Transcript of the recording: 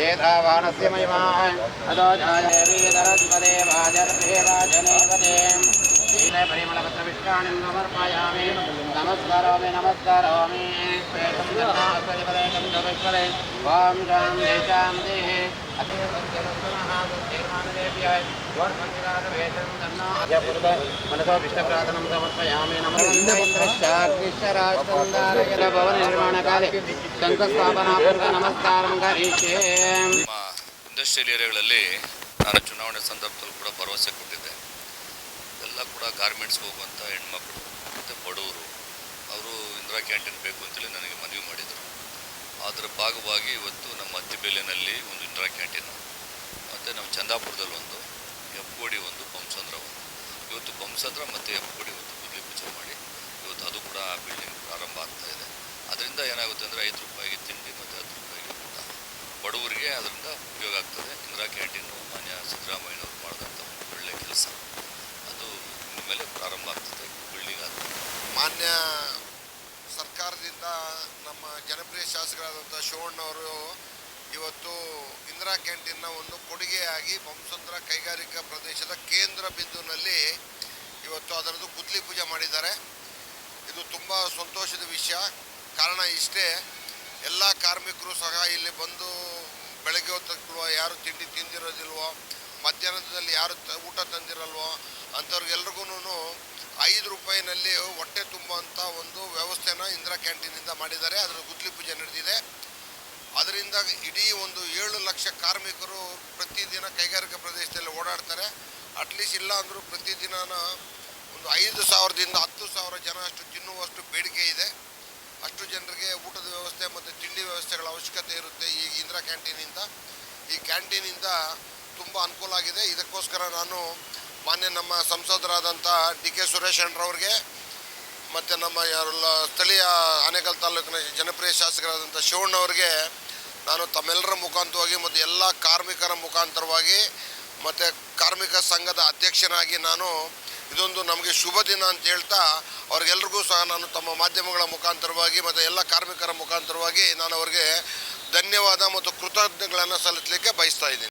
एतावानस्य महिमान् अतो जायवीधरसुदेवाजरदेवाजनेवतीम् शीलपरिमलपत्रविष्टाणिं समर्पयामि नमस्करोमि नमस्करोमि ॐ शां शान्तिः ಇಂಡಸ್ಟ್ರಿಯಲ್ ಏರಿಯಾಗಳಲ್ಲಿ ನಾನು ಚುನಾವಣೆ ಸಂದರ್ಭದಲ್ಲಿ ಕೂಡ ಭರವಸೆ ಕೊಟ್ಟಿದ್ದೆ ಎಲ್ಲ ಕೂಡ ಗಾರ್ಮೆಂಟ್ಸ್ ಹೋಗುವಂಥ ಹೆಣ್ಮಕ್ಳು, ಮತ್ತು ಬಡವರು, ಅವರು ಇಂದಿರಾ ಕ್ಯಾಂಟೀನ್ ಬೇಕು ಅಂತೇಳಿ ನನಗೆ ಮನವಿ ಮಾಡಿದರು. ಅದರ ಭಾಗವಾಗಿ ಇವತ್ತು ನಮ್ಮ ಅತ್ತಿಬೇಲೆ ಚಂದಾಪುರದಲ್ಲಿ ಒಂದು ಹೆಪ್ಪಗೋಡಿ ಒಂದು ಬಂಸಂದ್ರ ಒಂದು ಇವತ್ತು ಬಂಸಂದ್ರ ಮತ್ತು ಹೆಪ್ಪಗೋಡಿ ಒಂದು ಗುದ್ಲಿ ಪೂಜೆ ಮಾಡಿ ಇವತ್ತು ಅದು ಕೂಡ ಬಿಲ್ಡಿಂಗ್ ಪ್ರಾರಂಭ ಆಗ್ತಾ ಇದೆ. ಅದರಿಂದ ಏನಾಗುತ್ತೆ ಅಂದರೆ ಐದು ರೂಪಾಯಿಗೆ ತಿಂಡಿ ಮತ್ತು ಹತ್ತು ರೂಪಾಯಿಗೆ ಊಟ. ಬಡವರಿಗೆ ಅದರಿಂದ ಉಪಯೋಗ ಆಗ್ತದೆ. ಇಂದಿರಾ ಕ್ಯಾಂಟೀನು ಮಾನ್ಯ ಸಿದ್ದರಾಮಯ್ಯನವರು ಮಾಡಿದಂಥ ಒಂದು ಒಳ್ಳೆಯ ಕೆಲಸ. ಅದು ಮೇಲೆ ಪ್ರಾರಂಭ ಆಗ್ತದೆ. ಬಿಲ್ಡಿಂಗ್ ಆಗ್ತದೆ ಮಾನ್ಯ ಸರ್ಕಾರದಿಂದ ನಮ್ಮ ಜನಪ್ರಿಯ ಶಾಸಕರಾದಂಥ ಶಿವಣ್ಣವರು ಇವತ್ತು ಇಂದಿರಾ ಕ್ಯಾಂಟೀನ್ನ ಒಂದು ಕೊಡುಗೆಯಾಗಿ ಬಂಸಂದ್ರ ಕೈಗಾರಿಕಾ ಪ್ರದೇಶದ ಕೇಂದ್ರ ಬಿಂದುನಲ್ಲಿ ಇವತ್ತು ಅದರದ್ದು ಗುದ್ಲಿ ಪೂಜೆ ಮಾಡಿದ್ದಾರೆ. ಇದು ತುಂಬ ಸಂತೋಷದ ವಿಷಯ. ಕಾರಣ ಇಷ್ಟೇ, ಎಲ್ಲ ಕಾರ್ಮಿಕರು ಸಹ ಇಲ್ಲಿ ಬಂದು ಬೆಳಗ್ಗೆ ಹೊತ್ತಿಲ್ವೋ ಯಾರು ತಿಂಡಿ ತಿಂದಿರೋದಿಲ್ವೋ, ಮಧ್ಯಾಹ್ನದಲ್ಲಿ ಯಾರು ಊಟ ತಂದಿರಲ್ವೋ ಅಂಥವ್ರಿಗೆಲ್ರಿಗೂ ಐದು ರೂಪಾಯಿನಲ್ಲಿ ಹೊಟ್ಟೆ ತುಂಬುವಂಥ ಒಂದು ವ್ಯವಸ್ಥೆನ ಇಂದಿರಾ ಕ್ಯಾಂಟೀನಿಂದ ಮಾಡಿದ್ದಾರೆ. ಅದರ ಗುದ್ಲಿ ಪೂಜೆ ನಡೆದಿದೆ. ಅದರಿಂದ ಇಡೀ ಒಂದು ಏಳು ಲಕ್ಷ ಕಾರ್ಮಿಕರು ಪ್ರತಿದಿನ ಕೈಗಾರಿಕಾ ಪ್ರದೇಶದಲ್ಲಿ ಓಡಾಡ್ತಾರೆ. ಅಟ್ಲೀಸ್ಟ್ ಇಲ್ಲ ಅಂದರೂ ಪ್ರತಿದಿನ ಒಂದು ಐದು ಸಾವಿರದಿಂದ ಹತ್ತು ಸಾವಿರ ಜನ ಅಷ್ಟು ತಿನ್ನುವಷ್ಟು ಬೇಡಿಕೆ ಇದೆ. ಅಷ್ಟು ಜನರಿಗೆ ಊಟದ ವ್ಯವಸ್ಥೆ ಮತ್ತು ತಿಂಡಿ ವ್ಯವಸ್ಥೆಗಳ ಅವಶ್ಯಕತೆ ಇರುತ್ತೆ ಈ ಇಂದಿರಾ ಕ್ಯಾಂಟೀನಿಂದ. ಈ ಕ್ಯಾಂಟೀನಿಂದ ತುಂಬ ಅನುಕೂಲ ಆಗಿದೆ. ಇದಕ್ಕೋಸ್ಕರ ನಾನು ಮಾನ್ಯ ನಮ್ಮ ಸಂಸದರಾದಂಥ ಡಿ ಕೆ ಸುರೇಶ್ ಅಣ್ಣರವ್ರಿಗೆ ಮತ್ತು ನಮ್ಮ ಯಾರೆಲ್ಲ ಸ್ಥಳೀಯ ಆನೇಕಲ್ ತಾಲೂಕಿನ ಜನಪ್ರಿಯ ಶಾಸಕರಾದಂಥ ಶಿವಣ್ಣವ್ರಿಗೆ ನಾನು ತಮ್ಮೆಲ್ಲರ ಮುಖಾಂತರವಾಗಿ ಮತ್ತು ಎಲ್ಲ ಕಾರ್ಮಿಕರ ಮುಖಾಂತರವಾಗಿ ಮತ್ತು ಕಾರ್ಮಿಕ ಸಂಘದ ಅಧ್ಯಕ್ಷನಾಗಿ ನಾನು ಇದೊಂದು ನಮಗೆ ಶುಭ ದಿನ ಅಂತ ಹೇಳ್ತಾ ಅವ್ರಿಗೆಲ್ರಿಗೂ ಸಹ ನಾನು ತಮ್ಮ ಮಾಧ್ಯಮಗಳ ಮುಖಾಂತರವಾಗಿ ಮತ್ತು ಎಲ್ಲ ಕಾರ್ಮಿಕರ ಮುಖಾಂತರವಾಗಿ ನಾನು ಅವರಿಗೆ ಧನ್ಯವಾದ ಮತ್ತು ಕೃತಜ್ಞತೆಗಳನ್ನು ಸಲ್ಲಿಸಲಿಕ್ಕೆ ಬಯಸ್ತಾ